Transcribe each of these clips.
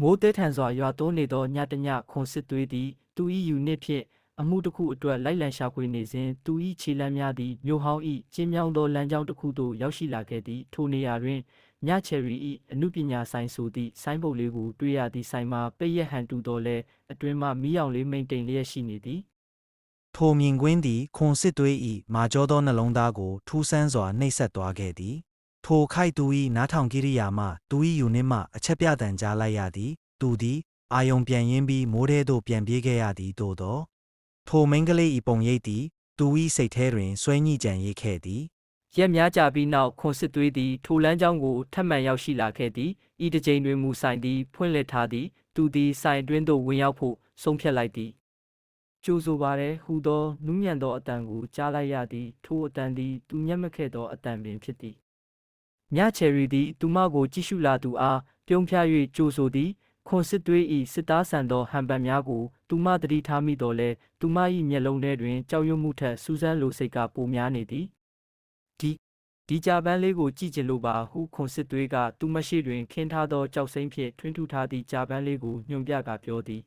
မိုးတဲထန်စွာရွာသွန်းနေသောညတညခွန်စစ်သွေးသည်သူ၏ယူနစ်ဖြင့်အမှုတစ်ခုအတွက်လိုက်လံရှာဖွေနေစဉ်သူ၏ခြေလမ်းများသည်မြို့ဟောင်း၏ကျင်းမြောင်းသောလမ်းကြောင်းတစ်ခုသို့ရောက်ရှိလာခဲ့သည်ထိုနေရာတွင်ညချယ်ရီ၏အမှုပညာဆိုင်ဆိုသည့်ဆိုင်းပုတ်လေးကိုတွေ့ရသည့်ဆိုင်မှာပိတ်ရက်ဟန်တူတော်လဲအတွင်မှမီးအောင်လေးမိန်တိန်လျက်ရှိနေသည်ထိုမြင်ကွင်းသည်ခွန်စစ်သွေး၏မာကျောသောနှလုံးသားကိုထူးဆန်းစွာနှိပ်စက်သွားခဲ့သည် ထိုခိုက်သူ၏နားထောင်ကိရိယာမှသူ၏ယူနစ်မှအချက်ပြတန်ကြားလိုက်ရသည် သူသည်အာယုံပြန်ရင်းပြီးမိုးထဲသို့ပြန်ပြေးခဲ့ရသည်သို့သောထိုမိန်းကလေး၏ပုံရိပ်သည်သူ၏စိတ်ထဲတွင်ဆွဲညှိကြံရိပ်ခဲ့သည်ရက်များကြာပြီးနောက်ခွန်စစ်သွေးသည်ထိုလမ်းကြောင်းကိုထပ်မံရောက်ရှိလာခဲ့သည်ဤတစ်ကြိမ်တွင်မူဆိုင်သည်ဖွင့်လှစ်ထားသည်သူသည်ဆိုင်အတွင်းသို့ဝင်ရောက်ဖို့ဆုံးဖြတ်လိုက်သည်ကြိုဆိုပါရဲဟူသောနူးညံ့သောအတန်ကိုကြားလိုက်ရသည်ထိုအတန်သည်သူမျက်မခဲ့သောအတန်ပင်ဖြစ်သည် ညချယ်ရီသည်သူမကိုကြည့်ရှုလာသူအားပြုံးဖျား၍ကြိုဆိုသည်ခွန်စစ်သွေး၏စစ်သားဆန်သောဟန်ပတ်များကိုသူမသတိထားမိတော်လဲသူမ၏မျက်လုံးထဲတွင်ကြောက်ရွံ့မှုထက်စူးစမ်းလိုစိတ်ကပိုများနေသည်ဒီဒီကြပန်းလေးကိုကြည့်ချင်လို့ပါဟုခွန်စစ်သွေးကသူမရှိတွင်ခင်းထားသောကြောက်စိမ့်ဖြင့်ထွင်းထူထားသည့်ကြပန်းလေးကိုညွှန်ပြကပြောသည်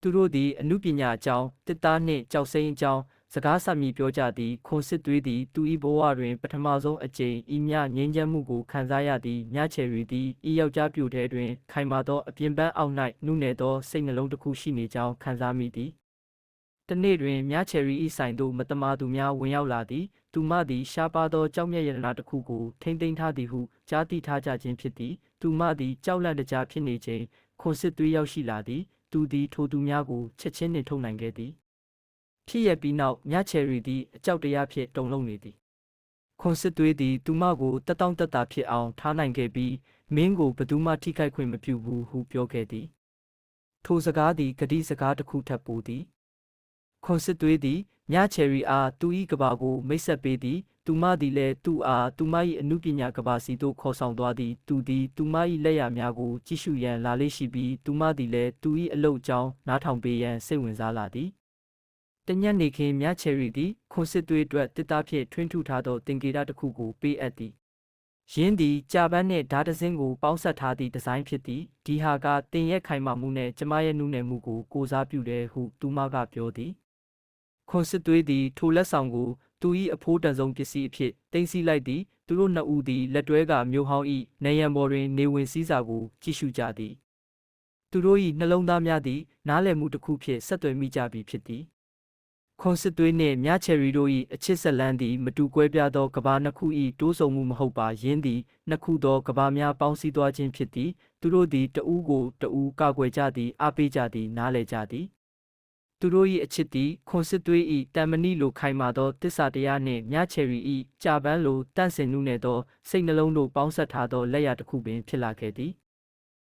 သူတို့သည်အမှုပညာအကြောင်းတစ်သားနှင့်ကြောက်စိမ့်အကြောင်း စကားဆမည်ပြောကြသည်ခွန်စစ်သွေးသည်သူ၏ဘဝတွင် ပထမဆုံးအကြိမ်ဤမြငြိမ်းချမ်းမှုကိုခံစားရသည်မြချယ်ရီသည်ဤယောက်ျားပြိုထဲတွင် ခိုင်မာသောအပြင်ပန်းအောက်၌နှုနယ်သောစိတ်နှလုံးတစ်ခုရှိနေကြောင်းခံစားမိသည်တနေ့တွင်မြချယ်ရီ၏ဆိုင်သို့မတမာသူများဝင်ရောက်လာသည်သူမသည်ရှားပါသောကြောက်မြတ်ရတနာတစ်ခုကိုထိမ့်သိမ်းထားသည်ဟုကြားသိထားကြခြင်းဖြစ်သည်သူမသည်ကြောက်လန့်တကြားဖြစ်နေချိန်ခွန်စစ်သွေးရောက်ရှိလာသည်သူသည်ထိုသူများကိုချက်ချင်းနှင်ထုတ်နိုင်ခဲ့သည် ဖြစ်ရပြီးနောက်မြချယ်ရီသည်အကြောက်တရားဖြင့်တုန်လှုပ်နေသည်ခွန်စစ်သွေးသည်သူမကိုတက်တောင့်တက်တာဖြစ်အောင်ထားနိုင်ခဲ့ပြီးမင်းကိုဘယ်သူမှထိခိုက်ခွင့်မပြုဘူးဟုပြောခဲ့သည်ထိုစကားသည်ဂတိစကားတစ်ခုထပ်ပိုသည်ခွန်စစ်သွေးသည်မြချယ်ရီအားသူ၏ကဘာကိုမိတ်ဆက်ပေးသည်သူမသည်လည်းသူ့အားသူမ၏အမှုပညာကဘာစီသို့ခေါ်ဆောင်သွားသည်သူသည်သူမ၏လက်ရများကိုကြည့်ရှုရန်လာလေးရှိပြီးသူမသည်လည်းသူ၏အလုတ်အကြောင်းနားထောင်ပေးရန်စိတ်ဝင်စားလာသည် တညက်နေခင်းမြချယ်ရီသည်ခွန်စစ်သွေးအတွက်တစ်သားဖြင့်ထွင်းထူထားသောတင်ကေတတစ်ခုကိုပေးအပ်သည်ယင်းသည်ကြာပန်းနှင့်ဓာတ်တစင်းကိုပေါင်းစပ်ထားသည့်ဒီဇိုင်းဖြစ်သည်ဒီဟာကတင်ရက်ခိုင်မာမှုနှင့်ကျမရဲ့နုနယ်မှုကိုကိုစားပြုတယ်ဟုသူမကပြောသည်ခွန်စစ်သွေးသည်ထိုလက်ဆောင်ကိုသူ၏အဖိုးတန်ဆုံးပစ္စည်းအဖြစ်တင်စီလိုက်သည်သူတို့နှစ်ဦးသည်လက်တွဲကမျိုးဟောင်း၏နေရန်ပေါ်တွင်နေဝင်စည်းစာကိုကြည့်ရှုကြသည်သူတို့၏နှလုံးသားများသည်နားလည်မှုတစ်ခုဖြင့်ဆက်သွယ်မိကြပြီဖြစ်သည် ခွန်စစ်သွေးနှင့်မြချယ်ရီတို့၏အချစ်ဆက်လန်းသည်မတူကွဲပြားသောကဘာနှစ်ခု၏တိုးဆုံမှုမဟုတ်ပါယင်းသည်နှစ်ခုသောကဘာများပေါင်းစည်းသွားခြင်းဖြစ်သည်သူတို့သည်တဦးကိုတဦးကာကွယ်ကြသည်အားပေးကြသည်နားလည်ကြသည်သူတို့၏အချစ်သည်ခွန်စစ်သွေး၏တန်မဏိလိုခိုင်မာသောတစ္ဆာတရားနှင့်မြချယ်ရီ၏ကြာပန်းလိုတန့်စင်မှုနှင့်သောစိတ်နှလုံးတို့ပေါင်းစပ်ထားသောလက်ရာတစ်ခုပင်ဖြစ်လာခဲ့သည်